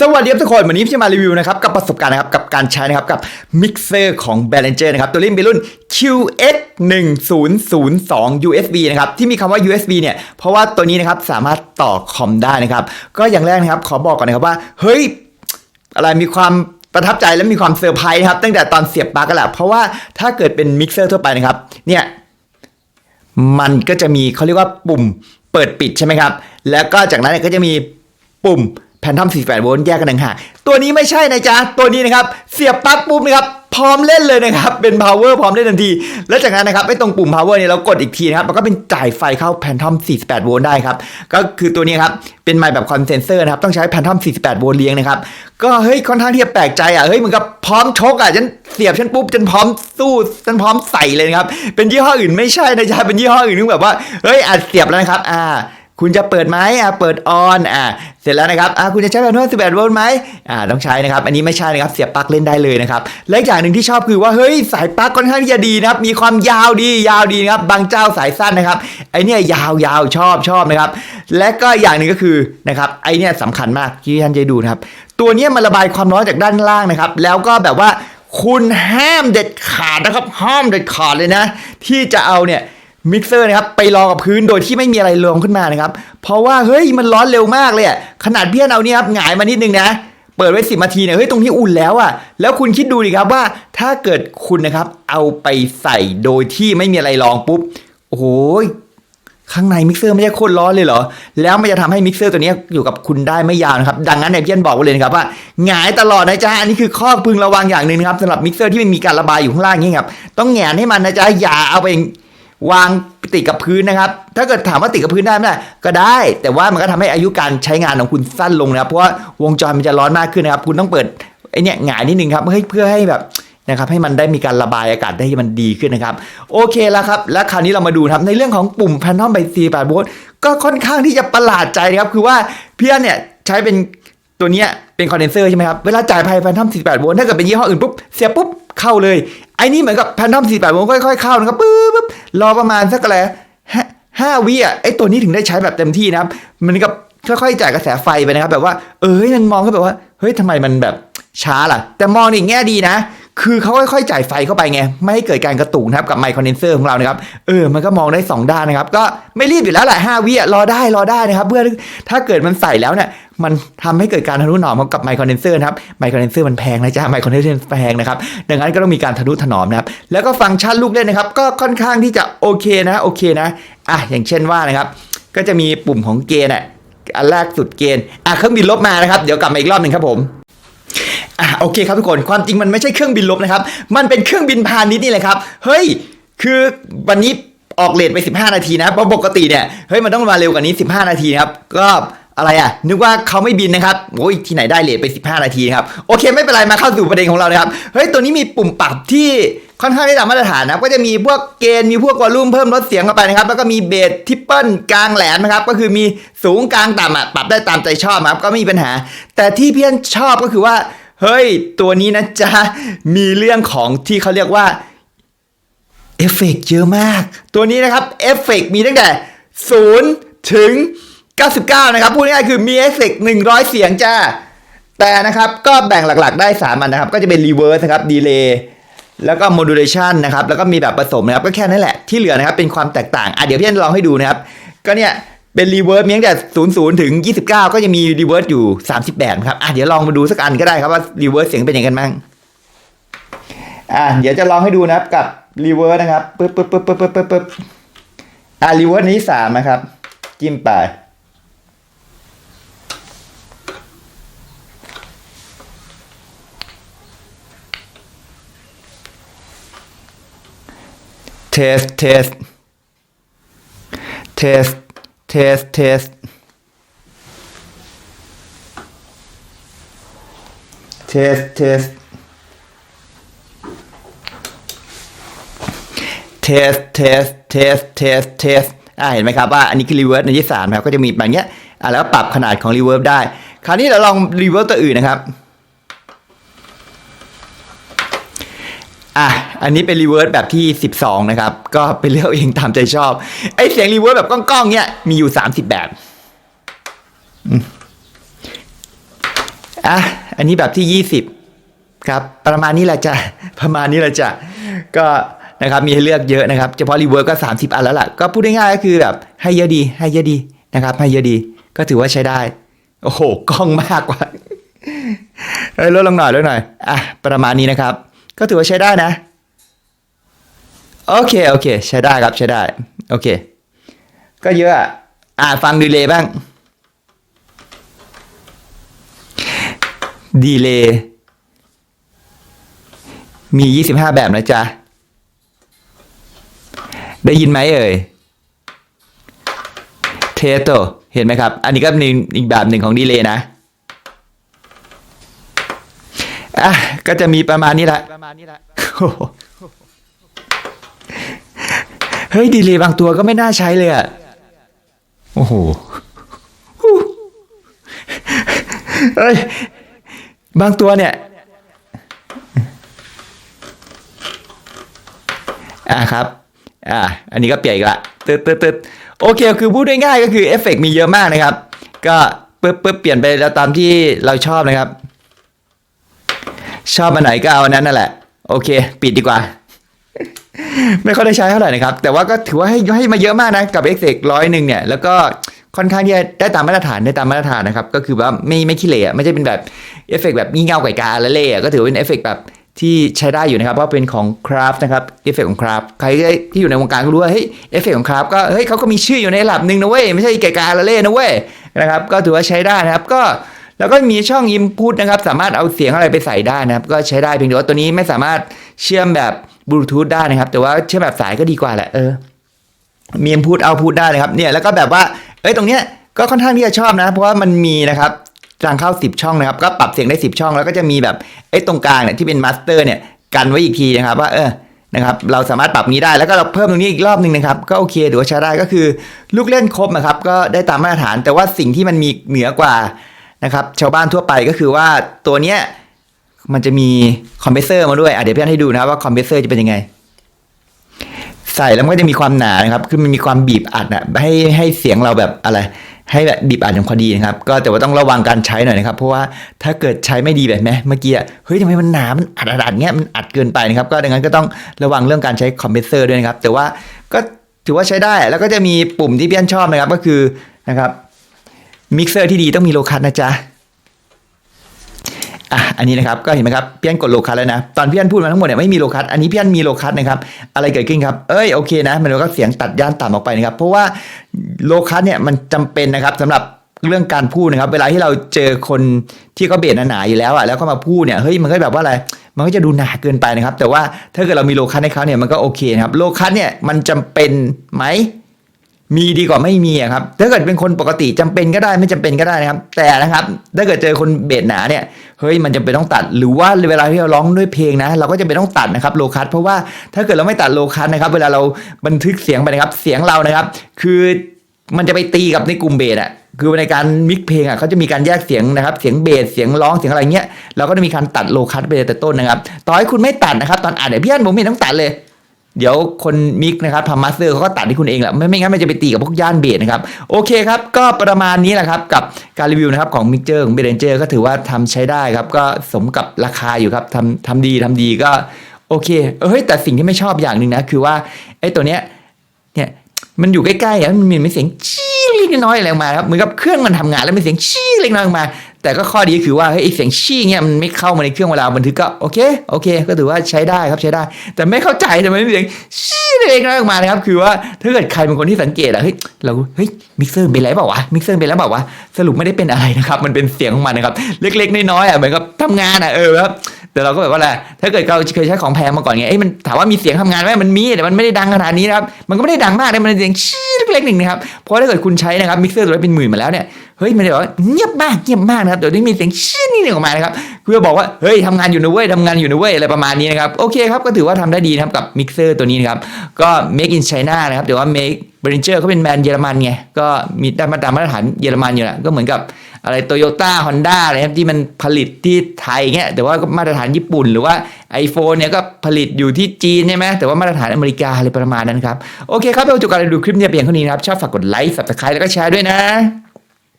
สวัสดีครับทุกคน วันนี้พี่จะมารีวิวนะครับกับประสบการณ์นะครับกับการใช้นะครับกับมิกเซอร์ของ b a l a n c e r นะครับตัวนี้เป็นรุ่น QX 1002 USB นะครับที่มีคำว่า USB เนี่ยเพราะว่าตัวนี้นะครับสามารถต่อคอมได้นะครับก็อย่างแรกนะครับขอบอกก่อนนะครับว่า เฮ้ย อะไรมีความประทับใจและมีความเซอร์ไพรส์นะครับตั้งแต่ตอนเสียบปลั๊กกันแหละเพราะว่าถ้าเกิดเป็นมิกเซอร์ทั่วไปนะครับเนี่ยมันก็จะมีเขาเรียกว่าปุ่มเปิดปิดใช่ไหมครับแล้วก็จากนั้นก็จะมีปุ่ม แพนทอม48 โวลต์แยกกันต่างหากตัวนี้ไม่ใช่นะจ๊ะ ตัวนี้นะครับ เสียบปลั๊กปุ๊บนะครับพร้อมเล่นเลยนะครับ เป็น power พร้อมเล่นทันที แล้วจากนั้นนะครับไอ้ตรงปุ่ม power เนี่ยเรากดอีกทีนะครับ มันก็เป็นจ่ายไฟเข้าแพนทอม48 โวลต์ได้ครับ ก็คือตัวนี้ครับ เป็นไมค์แบบคอนเซนเซอร์นะครับ ต้องใช้แพนทอม48 โวลต์เลี้ยงนะครับ ก็เฮ้ยค่อนข้างที่จะแปลกใจอะ เฮ้ยเหมือนกับพร้อมชกอะ ฉันเสียบฉันปุ๊บ ฉันพร้อมสู้ ฉันพร้อมใส่เลยนะครับ เป็นยี่ห้ออื่นไม่ใช่นะจ๊ะ เป็นยี่ห้ออื่นนึกแบบว่า เฮ้ยอัดเสียบแล้วนะครับ อ่า คุณจะเปิดไหมอ่าเปิดออนอ่าเสร็จแล้วนะครับอ่าคุณจะใช้แบบนวด18โวลต์ไหมอ่าต้องใช้นะครับ อันนี้ไม่ใช่นะครับ เสียบปลั๊กเล่นได้เลยนะครับ และอย่างหนึ่งที่ชอบคือว่า เฮ้ย สายปลั๊กค่อนข้างที่จะดีนะครับ มีความยาวดี ยาวดีนะครับ บางเจ้าสายสั้นนะครับ ไอเนี่ยยาวยาวชอบชอบนะครับ และก็อย่างหนึ่งก็คือนะครับ ไอเนี่ยสำคัญมากที่ท่านจะดูนะครับ ตัวเนี้ยมันระบายความร้อนจากด้านล่างนะครับ แล้วก็แบบว่าคุณห้ามเด็ดขาดนะครับ ห้ามเด็ดขาดเลยนะ ที่จะเอาเนี่ย มิกเซอร์นะครับไปรองกับพื้นโดยที่ไม่มีอะไรรองขึ้นมานะครับ เพราะว่าเฮ้ยมันร้อนเร็วมากเลยอะขนาดเพี่อนเอาเนี่ยครับหงายมานิดนึงนะเปิดไว้สิบนาทีเนี่ยเฮ้ยตรงนี้อุ่นแล้วอะแล้วคุณคิดดูดิครับว่าถ้าเกิดคุณนะครับเอาไปใส่โดยที่ไม่มีอะไรรองปุ๊บโอ้โหข้างในมิกเซอร์ไม่ใช่โคตรร้อนเลยเหรอ แล้วมันจะทำให้มิกเซอร์ตัวนี้อยู่กับคุณได้ไม่ยาวนะครับ ดังนั้นเนี่ยพี่อันบอกไว้เลยนะครับว่าหงายตลอดนะจ๊ะ อันนี้คือข้อพึงระวังอย่างหนึ่งนะครับสำหรับมิกเซอร์ที่มันมีการระบายอยู่ข้างล่างนี้ครับ ต้องแงนให้มันนะจ๊ะ อย่าเอาไป วางติดกับพื้นนะครับ ถ้าเกิดถามว่าติดกับพื้นได้ไหมก็ได้ แต่ว่ามันก็ทำให้อายุการใช้งานของคุณสั้นลงนะครับ เพราะว่าวงจรมันจะร้อนมากขึ้นนะครับ คุณต้องเปิดไอเนี่ยหงายนิดนึงครับเพื่อให้เพื่อให้แบบนะครับให้มันได้มีการระบายอากาศได้ให้มันดีขึ้นนะครับ โอเคแล้วครับ แล้วคราวนี้เรามาดูครับในเรื่องของปุ่มแพนทอมไบซีแปดโวลต์ก็ค่อนข้างที่จะประหลาดใจนะครับ คือว่าเพื่อนเนี่ยใช้เป็น ตัวเนี้ยเป็นคอนเดนเซอร์ใช่ไหมครับ เวลาจ่ายไฟแพนทอม48โวลต์ถ้าเกิดเป็นยี่ห้ออื่นปุ๊บ เสียปุ๊บ เข้าเลย ไอ้นี่เหมือนกับแพนทอม48โวลต์ค่อยๆ เข้านะครับปุ๊บปุ๊บรอประมาณสักอะไรห้าวิอะไอ้ตัวนี้ถึงได้ใช้แบบเต็มที่นะครับ มันกับค่อยๆจ่ายกระแสไฟไปนะครับ แบบว่า เอ้ยมันมองก็แบบว่า เฮ้ยทำไมมันแบบช้าล่ะ แต่มองในอีกแง่ดีนะ คือเขาค่อยๆจ่ายไฟเข้าไปไง ไม่ให้เกิดการกระตุกนะครับกับไมค์คอนเดนเซอร์ของเรานะครับเออมันก็มองได้ 2 ด้านนะครับ ก็ไม่รีบอยู่แล้วแหละ5วิอะรอได้รอได้นะครับเพื่อถ้าเกิดมันใส่แล้วเนี่ยมันทำให้เกิดการทะนุถนอมกับไมค์คอนเดนเซอร์นะครับไมค์คอนเดนเซอร์มันแพงนะจ๊ะไมค์คอนเดนเซอร์แพงนะครับดังนั้นก็ต้องมีการทะนุถนอมนะครับแล้วก็ฟังก์ชันลูกเล่นนะครับก็ค่อนข้างที่จะโอเคนะโอเคนะอะอย่างเช่นว่านะครับก็จะมีปุ่มของเกณฑ์อะอันแรกสุดเกณฑ์อะเครื่องบินลบมานะครับเดี๋ยวกลับมาอีกรอบหนึ่งครับผม อะโอเคครับทุกคนความจริงมันไม่ใช่เครื่องบินลบนะครับ มันเป็นเครื่องบินพาณิชย์นี่แหละครับ เฮ้ย คือวันนี้ออกเลทไป 15 นาทีนะเพราะปกติเนี่ยเฮ้ยมันต้องมาเร็วกว่านี้ 15 นาทีครับก็อะไรอะ นึกว่าเขาไม่บินนะครับโอ้ยที่ไหนได้เลทไป 15 นาทีครับโอเคไม่เป็นไรมาเข้าสู่ประเด็นของเรานะครับเฮ้ยตัวนี้มีปุ่มปรับที่ค่อนข้างได้ตามมาตรฐานนะก็จะมีพวกเกณฑ์มีพวกวอลลุ่มเพิ่มลดเสียงเข้าไปนะครับ แล้วก็มีเบสทิปเปิลกลางแหลมนะครับ ก็คือมีสูงกลางต่ำอะปรับได้ตามใจชอบครับก็ไม่มีปัญหา แต่ที่เพี้ยนชอบก็คือว่า เฮ้ย ตัวนี้นะจ๊ะ มีเรื่องของที่เขาเรียกว่าเอฟเฟกต์เยอะมาก ตัวนี้นะครับเอฟเฟกต์มีตั้งแต่0ถึง 99 นะครับ พูดง่ายๆคือมีเอฟเฟกต์100 เสียงจ้า แต่นะครับก็แบ่งหลักๆ ได้ 3 อันนะครับ ก็จะเป็นรีเวิร์สนะครับดีเลย์แล้วก็โมดูเลชันนะครับ แล้วก็มีแบบผสมนะครับ ก็แค่นั้นแหละที่เหลือนะครับเป็นความแตกต่าง อะเดี๋ยวพี่จะลองให้ดูนะครับ ก็เนี่ย เป็นรีเวิร์สเมียงแต่00ถึง29ก็จะมีรีเวิร์สอยู่30แบบครับอะเดี๋ยวลองมาดูสักอันก็ได้ครับว่ารีเวิร์สเสียงเป็นยังไงกันบ้างอะเดี๋ยวจะลองให้ดูนะครับกับรีเวิร์สนะครับปึ๊บปึ๊บปึ๊บปึ๊บปึ๊บปึ๊บปึ๊บอะรีเวิร์สนี้สามนะครับ จิ้มไปเทสเทสเทส สเทสเทสเทสเทสเทสเทสเทสเทสอ่าเห็นไหมครับว่าอันนี้คือรีเวิร์สในที่สามครับก็จะมีแบบเนี้ยอ่าแล้วปรับขนาดของรีเวิร์สได้ คราวนี้เราลองรีเวิร์สตัวอื่นนะครับอะ อันนี้เป็นรีเวิร์สแบบที่ 12 นะครับ ก็ไปเลือกเองตามใจชอบ ไอเสียงรีเวิร์สแบบก้องๆ เนี่ยมีอยู่ 30 แบบอะอันนี้แบบที่ 20 ครับ ประมาณนี้แหละจ้ะประมาณนี้แหละจ้ะก็นะครับมีให้เลือกเยอะนะครับ เฉพาะรีเวิร์สก็ 30 อันแล้วล่ะ ก็พูดง่ายๆก็คือแบบให้เยอะดี ให้เยอะดีนะครับ ให้เยอะดี ก็ถือว่าใช้ได้ โอ้โหกล้องมากกว่าเฮ้ยลดลงหน่อยลดหน่อย อะ ประมาณนี้นะครับ ก็ถือว่าใช้ได้นะ โอเคโอเค ใช้ได้ครับใช้ได้ โอเค ก็เยอะอะอะฟังดีเลย์บ้าง ดีเลย์มี 25 แบบนะจ๊ะ ได้ยินไหมเอ่ยเทโตเห็นไหมครับ อันนี้ก็เป็นอีกแบบหนึ่งของดีเลย์นะอะก็จะมีประมาณนี้แหละประมาณนี้แหละ เฮ้ยดีเลย์บางตัวก็ไม่น่าใช้เลยอะโอ้โหเฮ้ย บางตัวเนี่ย อะครับ อะอันนี้ก็เปลี่ยนอีกละตึ๊ดตึ๊ดตึ๊ดโอเค คือพูดง่ายๆก็คือเอฟเฟกต์มีเยอะมากนะครับ ก็ปึ๊บปึ๊บเปลี่ยนไปแล้วตามที่เราชอบนะครับ ชอบอันไหนก็เอาอันนั้นนั่นแหละ โอเค ปิดดีกว่า ไม่ค่อยได้ใช้เท่าไหร่นะครับ แต่ว่าก็ถือว่าให้ให้มาเยอะมากนะ กับเอฟเฟกร้อยหนึ่งเนี่ย แล้วก็ค่อนข้างที่จะได้ตามมาตรฐานได้ตามมาตรฐานนะครับ ก็คือว่าไม่ไม่ขี้เหร่อะไม่ใช่เป็นแบบเอฟเฟกแบบงี่เง่าไก่กาละเล่อะก็ถือว่าเป็นเอฟเฟกแบบที่ใช้ได้อยู่นะครับเพราะเป็นของคราฟนะครับเอฟเฟกของคราฟใครที่อยู่ในวงการก็รู้ว่าเฮ้ยเอฟเฟกของคราฟก็เฮ้ยเขาก็มีชื่ออยู่ในระดับหนึ่งนะเว้ยไม่ใช่ไก่กาละเล่นะเว้ยนะครับ ก็ถือว่าใช้ได้นะครับก็แล้วก็มีช่อง Input นะครับ สามารถเอาเสียงอะไรไปใส่ได้นะครับ ก็ใช้ได้เพียงแต่ว่าตัวนี้ไม่สามารถเชื่อมแบบ บลูทูธได้นะครับ แต่ว่าเชื่อมแบบสายก็ดีกว่าแหละเออมี Input Output ได้นะครับเนี่ยแล้วก็แบบว่าเอ้ยตรงเนี้ยก็ค่อนข้างที่จะชอบนะ เพราะว่ามันมีนะครับทางเข้า 10 ช่องนะครับ ก็ปรับเสียงได้ 10 ช่อง แล้วก็จะมีแบบไอ้ตรงกลางเนี่ยที่เป็นมาสเตอร์เนี่ยกันไว้อีกทีนะครับว่าเออนะครับเราสามารถปรับนี้ได้แล้วก็เราเพิ่มตรงนี้อีกรอบหนึ่งนะครับ ก็โอเคถือว่าใช้ได้ก็คือลูกเล่นครบนะครับ ก็ได้ตามมาตรฐานแต่ว่าสิ่งที่มันมีเหนือกว่านะครับชาวบ้านทั่วไปก็คือว่าตัวเนี้ย มันจะมีคอมเพรสเซอร์มาด้วยอะเดี๋ยวพี่อันให้ดูนะครับว่าคอมเพรสเซอร์จะเป็นยังไง ใส่แล้วมันก็จะมีความหนานะครับ คือมันมีความบีบอัดอะให้ให้เสียงเราแบบอะไร ให้แบบบีบอัดอย่างพอดีนะครับ ก็แต่ว่าต้องระวังการใช้หน่อยนะครับ เพราะว่าถ้าเกิดใช้ไม่ดีแบบไหมเมื่อกี้อะเฮ้ยทำไมมันหนา มันอัดอัดอัดเงี้ย มันอัดเกินไปนะครับ ก็ดังนั้นก็ต้องระวังเรื่องการใช้คอมเพรสเซอร์ด้วยนะครับ แต่ว่าก็ถือว่าใช้ได้ แล้วก็จะมีปุ่มที่พี่อันชอบนะครับ ก็คือนะครับ มิกเซอร์ที่ดีต้องมีโลคัสนะจ๊ะ อะอันนี้นะครับก็เห็นไหมครับพี่อันกดโลคัสแล้วนะตอนพี่อันพูดมาทั้งหมดเนี่ยไม่มีโลคัสอันนี้พี่อันมีโลคัสนะครับอะไรเกิดขึ้นครับเอ้ยโอเคนะมันก็เสียงตัดย่านต่ำออกไปนะครับเพราะว่าโลคัสเนี่ยมันจำเป็นนะครับสำหรับเรื่องการพูดนะครับ เวลาที่เราเจอคนที่เขาเบสหนาๆอยู่แล้วอะแล้วก็มาพูดเนี่ยเฮ้ยมันก็แบบว่าอะไรมันก็จะดูหนาเกินไปนะครับ แต่ว่าถ้าเกิดเรามีโลคัสให้เขาเนี่ยมันก็โอเคนะครับโลคัสเนี่ยมันจำเป็นไหม มีดีกว่าไม่มีอะครับ ถ้าเกิดเป็นคนปกติจำเป็นก็ได้ไม่จำเป็นก็ได้นะครับ แต่นะครับ ถ้าเกิดเจอคนเบสหนาเนี่ย เฮ้ยมันจำเป็นต้องตัด หรือว่าเวลาที่เราร้องด้วยเพลงนะ เราก็จะเป็นต้องตัดนะครับโลคัสเพราะว่าถ้าเกิดเราไม่ตัดโลคัสนะครับ เวลาเราบันทึกเสียงไปนะครับ เสียงเรานะครับ คือมันจะไปตีกับในกลุ่มเบสอะคือในการมิกเพลงอะเขาจะมีการแยกเสียงนะครับ เสียงเบสเสียงร้องเสียงอะไรเงี้ยเราก็จะมีการตัดโลคัสไปแต่ต้นนะครับ ต่อให้คุณไม่ตัดนะครับ ตอนอ่านเนี่ยพี่อันผมไม่ต้องตัดเลย เดี๋ยวคนมิกนะครับทำมาสเตอร์เขาก็ตัดให้คุณเองแหละไม่ไม่งั้นมันจะไปตีกับพวกย่านเบสนะครับ โอเคครับ ก็ประมาณนี้แหละครับ กับการรีวิวนะครับของมิกเจอร์ของเบรนเจอร์ก็ถือว่าทำใช้ได้ครับ ก็สมกับราคาอยู่ครับทำทำดีทำดีก็โอเคเฮ้ยแต่สิ่งที่ไม่ชอบอย่างหนึ่งนะ คือว่าไอ้ตัวเนี้ยเนี่ยมันอยู่ใกล้ๆอะมันมีเสียงจี้ เล็กน้อยอะไรออกมาครับเหมือนกับเครื่องมันทำงานแล้วมีเสียงชี้เล็กน้อยออกมา แต่ก็ข้อดีคือว่าเฮ้ยไอ้เสียงชี้เนี่ยมันไม่เข้ามาในเครื่องเวลาบันทึกก็โอเคโอเค ก็ถือว่าใช้ได้ครับใช้ได้ แต่ไม่เข้าใจทำไมมีเสียงชี้เล็กน้อยออกมานะครับคือว่าถ้าเกิดใครเป็นคนที่สังเกตอะเฮ้ยเราเฮ้ยมิกเซอร์เป็นไรเปล่าวะมิกเซอร์เป็นแล้วเปล่าวะสรุปไม่ได้เป็นอะไรนะครับมันเป็นเสียงของมันนะครับเล็กๆน้อยๆอะเหมือนกับทำงานอะเออครับ แต่เราก็แบบว่าอะไรถ้าเกิดเราเคยใช้ของแพงมาก่อนไงเอ้ยมันถามว่ามีเสียงทำงานไหมมันมีแต่มันไม่ได้ดังขนาดนี้นะครับมันก็ไม่ได้ดังมากนะมันเป็นเสียงชี้เล็กๆหนึ่งนะครับเพราะถ้าเกิดคุณใช้นะครับมิกเซอร์ตัวนี้เป็นหมื่นมาแล้วเนี่ยเฮ้ยมันจะแบบว่าเงียบมากเงียบมากนะครับเดี๋ยวนี้มีเสียงชี้นี่หนึ่งออกมานะครับเพื่อบอกว่าเฮ้ยทำงานอยู่นะเว้ยทำงานอยู่นะเว้ยอะไรประมาณนี้นะครับโอเคครับก็ถือว่าทำได้ดีนะครับกับมิกเซอร์ตัวนี้นะครับก็ make in China นะครับแต่ว่า make b r i n g e r เขาเป็นแบรนด์เยอรมันไงก็มีได้มาตามมาตรฐานเยอรมันอยู่แหละก็เหมือนกับ อะไรโตโยต้าฮอนด้าอะไรครับที่มันผลิตที่ไทยเงี้ยแต่ว่าก็มาตรฐานญี่ปุ่นหรือว่า iPhone เนี่ยก็ผลิตอยู่ที่จีนใช่ไหมแต่ว่ามาตรฐานอเมริกาอะไรประมาณนั้นครับ โอเคครับไปจบการรีวิวคลิปเนี่ยเพียงเท่านี้นะครับ ชอบฝากกดไลค์ subscribe แล้วก็แชร์ด้วยนะ